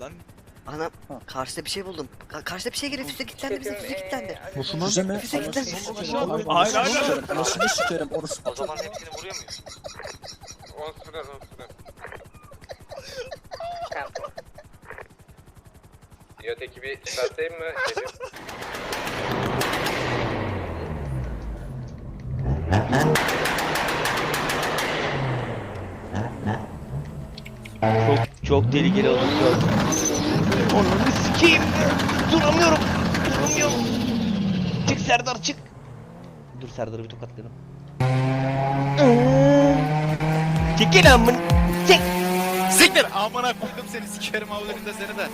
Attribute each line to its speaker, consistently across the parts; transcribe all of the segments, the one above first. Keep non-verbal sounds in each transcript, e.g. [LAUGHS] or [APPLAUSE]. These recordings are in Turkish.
Speaker 1: Lan
Speaker 2: Anam karşıda bir şey buldum. Ka- karşıda bir şey geliyor. Füze kilitlendi bize füze kilitlendi.
Speaker 3: Nasıl lan?
Speaker 4: Füze mi?
Speaker 2: Füze kilitlendi.
Speaker 1: Hayır, hayır.
Speaker 4: sikerim. Anasını sikerim. Orası
Speaker 5: O zaman hepsini vuruyor muyuz?
Speaker 6: 10 sürer 10 sürer. Diyot ekibi çıkartayım mı? Geliyor.
Speaker 7: Çok çok tehlikeli oldu. Onu sikeyim. Duramıyorum. Duramıyorum. Çık Serdar çık. Dur Serdar'ı bir tokatlayalım. Çekil amın. Çek.
Speaker 1: siktir amına koydum seni sikerim avlarında seni de.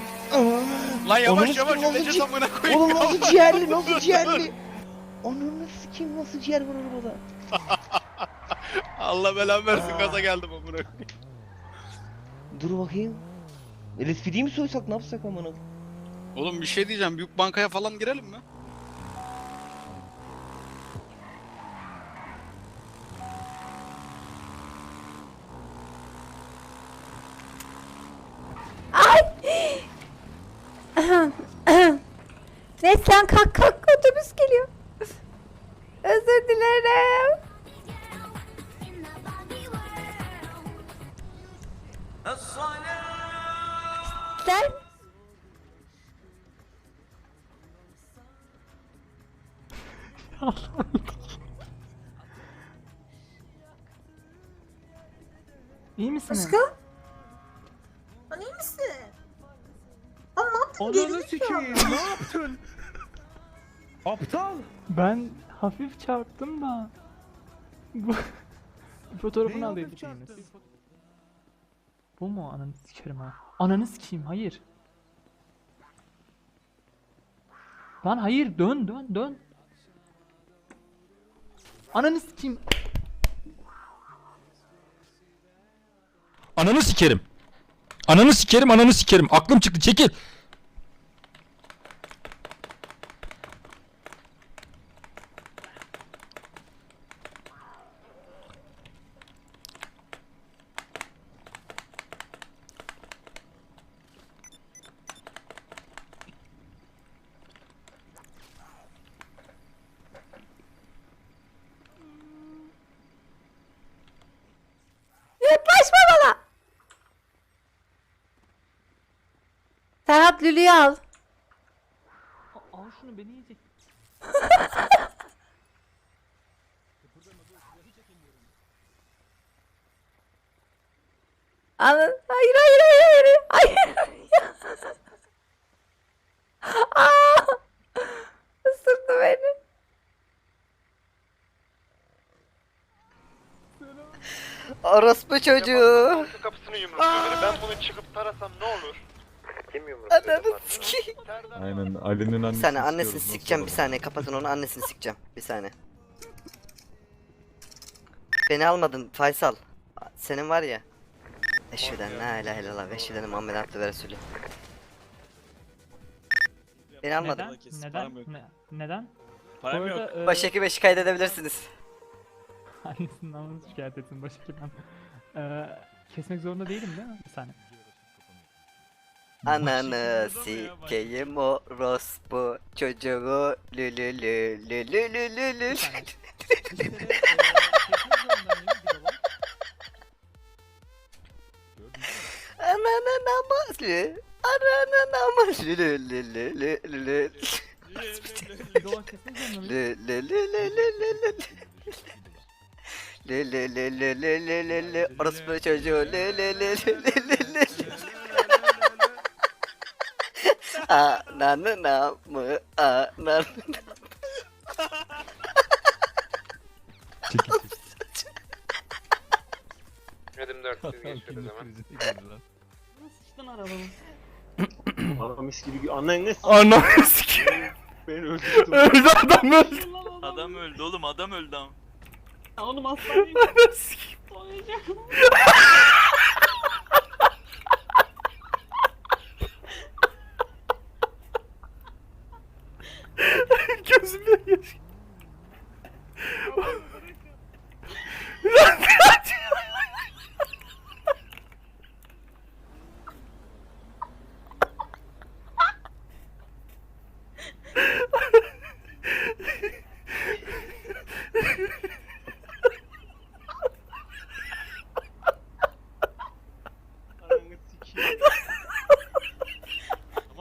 Speaker 1: Lan yavaş
Speaker 7: Onu
Speaker 1: yavaş öleceğiz amına koyayım.
Speaker 7: Oğlum nasıl ciğerli [LAUGHS] nasıl ciğerli. Onu sikeyim nasıl ciğer var arabada.
Speaker 1: Allah belanı versin gaza geldim amına koyayım.
Speaker 7: Dur bakayım. LSPD'yi mi soysak ne yapsak amına?
Speaker 1: Oğlum bir şey diyeceğim büyük bankaya falan girelim mi? [CLEARS THROAT]
Speaker 8: Neslihan kalk kalk [LAUGHS]
Speaker 9: İyi misiniz?
Speaker 8: aşkım? Lan iyi misin? Lan ne yaptın?
Speaker 9: Ananı
Speaker 8: Gerizekalı.
Speaker 9: sikeyim ne [LAUGHS] yaptın? Aptal. Ben hafif çarptım da. Bu fotoğrafını
Speaker 3: Neyi
Speaker 9: alayım.
Speaker 3: hafif çarptın?
Speaker 9: Bu mu ananı sikerim ha? Ananı sikeyim hayır. Lan hayır dön dön dön. Ananı sikeyim.
Speaker 10: Ananı sikerim. Ananı sikerim, ananı sikerim. Aklım çıktı. Çekil.
Speaker 8: Serhat Lülü'yü al.
Speaker 9: A- Al şunu beni yiyecek. [LAUGHS]
Speaker 8: Alın. Hayır hayır hayır hayır. Hayır. [LAUGHS] Aa! Isırdı beni.
Speaker 2: Orospu çocuğu.
Speaker 6: Kapısını yumrukluyor. Ben bunu çıkıp tarasam ne olur? Kim
Speaker 2: Ananı sikeyim.
Speaker 3: Aynen Ali'nin
Speaker 2: Bir
Speaker 3: annesini
Speaker 2: saniye annesini
Speaker 3: nasıl
Speaker 2: sikeceğim bir
Speaker 3: olur?
Speaker 2: saniye kapatın onu annesini sikeceğim bir saniye. Beni almadın Faysal. Senin var ya. Eşheduen la ilahe illallah ve eşheduen Muhammed abdü ve resulü. Beni almadın.
Speaker 9: Neden? Neden? Ne- neden?
Speaker 1: Param yok.
Speaker 9: e,
Speaker 2: Başhekime [LAUGHS] şikayet edebilirsiniz.
Speaker 9: Annesinin namını şikayet etsin başhekimden. Ee, kesmek zorunda değilim değil mi? Bir saniye.
Speaker 2: Ananı sikeyim orospu çocuğu lü lü lü lü lü lü lü lü.
Speaker 9: E.
Speaker 2: Ananı namazlı. Ananı namazlı lü lü lü lü lü lü. Lü lü lü lü lü lü lü. Lü lü lü lü lü lü lü lü. Orospu çocuğu lü lü lü lü lü lü lü. Ananına mı? Ananına
Speaker 3: Çekil
Speaker 6: çekil. Dedim 400 geçiyoruz hemen.
Speaker 9: Nasıl sıçtın arabamı?
Speaker 4: Ana mis gibi. Annen ne s-
Speaker 10: Ananı sikeyim.
Speaker 4: beni öldürdün.
Speaker 10: Öldü adam öldü.
Speaker 1: Adam öldü oğlum adam öldü ama.
Speaker 9: Ya oğlum hastaneye
Speaker 10: Ananı sikeyim. soyacağım. [LAUGHS]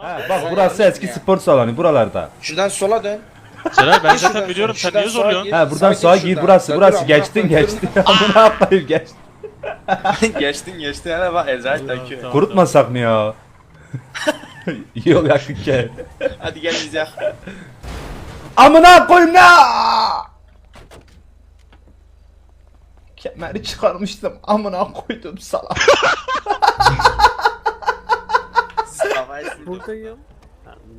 Speaker 11: Ha, bak burası eski spor salonu buralarda.
Speaker 12: Şuradan sola dön.
Speaker 6: Seray ben
Speaker 12: Şuradan
Speaker 6: zaten biliyorum sen niye zorluyorsun?
Speaker 11: Ha buradan sağa gir burası burası geçtin geçtin. [LAUGHS] Amına yapayım geçtin. [LAUGHS]
Speaker 12: geçtin geçtin hele bak Ezra takıyor.
Speaker 11: Kurutmasak mı ya? [LAUGHS] Yol yakınken.
Speaker 12: Hadi gel biz yak.
Speaker 11: Amına koyayım ne? Kemeri çıkarmıştım. Amına koydum salak.
Speaker 12: Buradayım.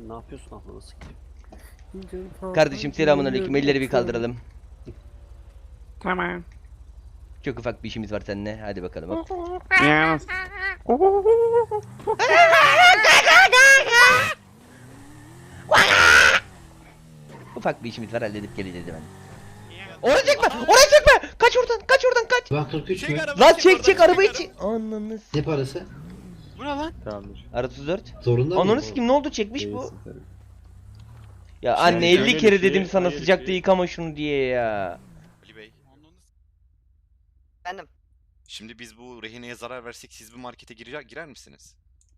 Speaker 12: Ne yapıyorsun abla nasıl
Speaker 7: Kardeşim selamünaleyküm. Elleri bir kaldıralım. Tamam. Çok ufak bir işimiz var seninle. Hadi bakalım. Hop. Ufak bir işimiz var halledip geleceğiz hemen. Oraya çekme! Oraya çekme! Kaç oradan! Kaç oradan kaç!
Speaker 13: Bak 43
Speaker 14: Çek
Speaker 13: mü?
Speaker 7: Lan
Speaker 14: çek
Speaker 7: çek arabayı çek! Ananı
Speaker 13: Ne parası?
Speaker 14: Bu ne lan?
Speaker 12: Tamamdır.
Speaker 7: Ara 34.
Speaker 13: Zorunda
Speaker 7: Ananı
Speaker 13: mıyım?
Speaker 7: sikim ne oldu çekmiş bu?
Speaker 12: Değilsin tabii.
Speaker 7: Ya
Speaker 12: Şey,
Speaker 7: anne 50
Speaker 12: öyle
Speaker 7: kere
Speaker 12: bir şey,
Speaker 7: dedim sana
Speaker 12: hayır
Speaker 7: sıcakta
Speaker 12: ki.
Speaker 7: yıkama şunu diye ya.
Speaker 14: Ali Bey.
Speaker 2: Efendim
Speaker 14: Şimdi biz bu rehineye zarar versek siz bu markete girer, girer misiniz?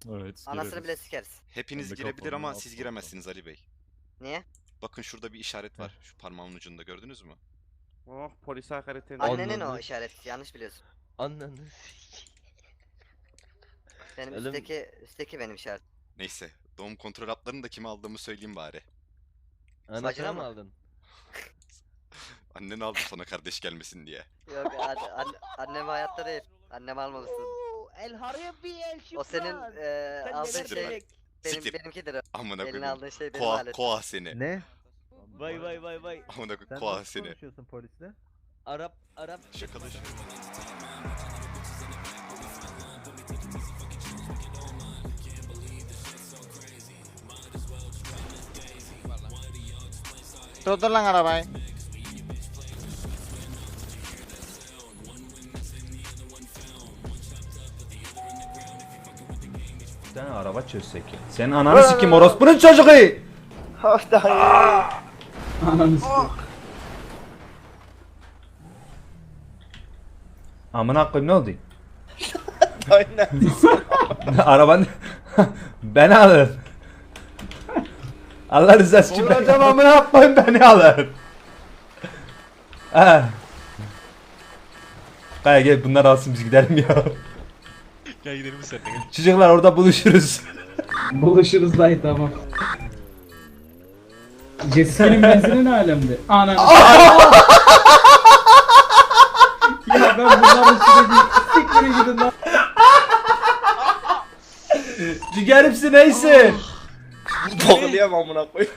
Speaker 10: Evet.
Speaker 2: anasını bile sikeriz.
Speaker 14: Hepiniz
Speaker 10: Ben de
Speaker 14: girebilir ama
Speaker 10: alt
Speaker 14: siz giremezsiniz Ali Bey.
Speaker 2: Niye?
Speaker 14: Bakın şurada bir işaret var. Şu parmağımın ucunda gördünüz mü?
Speaker 12: Oh polis hakaretini.
Speaker 2: Annenin o
Speaker 7: Anladım.
Speaker 2: işaret. Yanlış biliyorsun.
Speaker 7: Ananı
Speaker 2: Benim
Speaker 7: Oğlum-
Speaker 2: üstteki üstteki benim işaret.
Speaker 14: Neyse. Doğum kontrol haplarını da kime aldığımı söyleyeyim bari.
Speaker 7: Anasını
Speaker 2: Bacına
Speaker 7: mı
Speaker 2: mı?
Speaker 7: aldın? [LAUGHS]
Speaker 14: Annen aldı sana kardeş gelmesin diye.
Speaker 2: Yok anne, anne, annem hayatta değil. Annem almamışsın.
Speaker 7: El harabi el
Speaker 2: O senin eee aldığın
Speaker 14: Siktir
Speaker 2: şey
Speaker 14: lan.
Speaker 2: benim
Speaker 14: Siktir.
Speaker 2: benimkidir o.
Speaker 14: Amına
Speaker 2: Eline
Speaker 14: koyayım.
Speaker 2: aldığın şey benim
Speaker 14: Koa,
Speaker 2: alet.
Speaker 14: koa seni.
Speaker 11: Ne?
Speaker 7: Vay vay vay vay.
Speaker 14: Amına koyayım koa seni.
Speaker 11: konuşuyorsun polisle?
Speaker 7: Arap Arap
Speaker 14: Şakalaşıyor.
Speaker 6: Durdur lan arabayı.
Speaker 11: Bir tane araba çözsek ya. Senin ananı sikim orospunun çocuğu.
Speaker 15: Ananı sikeyim.
Speaker 11: Amına koyayım ne oldu?
Speaker 12: Aynen.
Speaker 11: Araban beni alır. Allah rızası için beni amına koyayım beni alır. Ha. Kaya gel bunlar alsın biz gidelim ya.
Speaker 6: Gel gidelim seninle gel.
Speaker 11: Çocuklar orada buluşuruz.
Speaker 15: Buluşuruz dayı tamam. Jessica'nın benzini ne alemde? Ananı [LAUGHS] Ya ben bunların sürekli sikmiri gidin lan.
Speaker 11: Ciğerimsin neysin?
Speaker 12: Bağlayamam amına koyayım.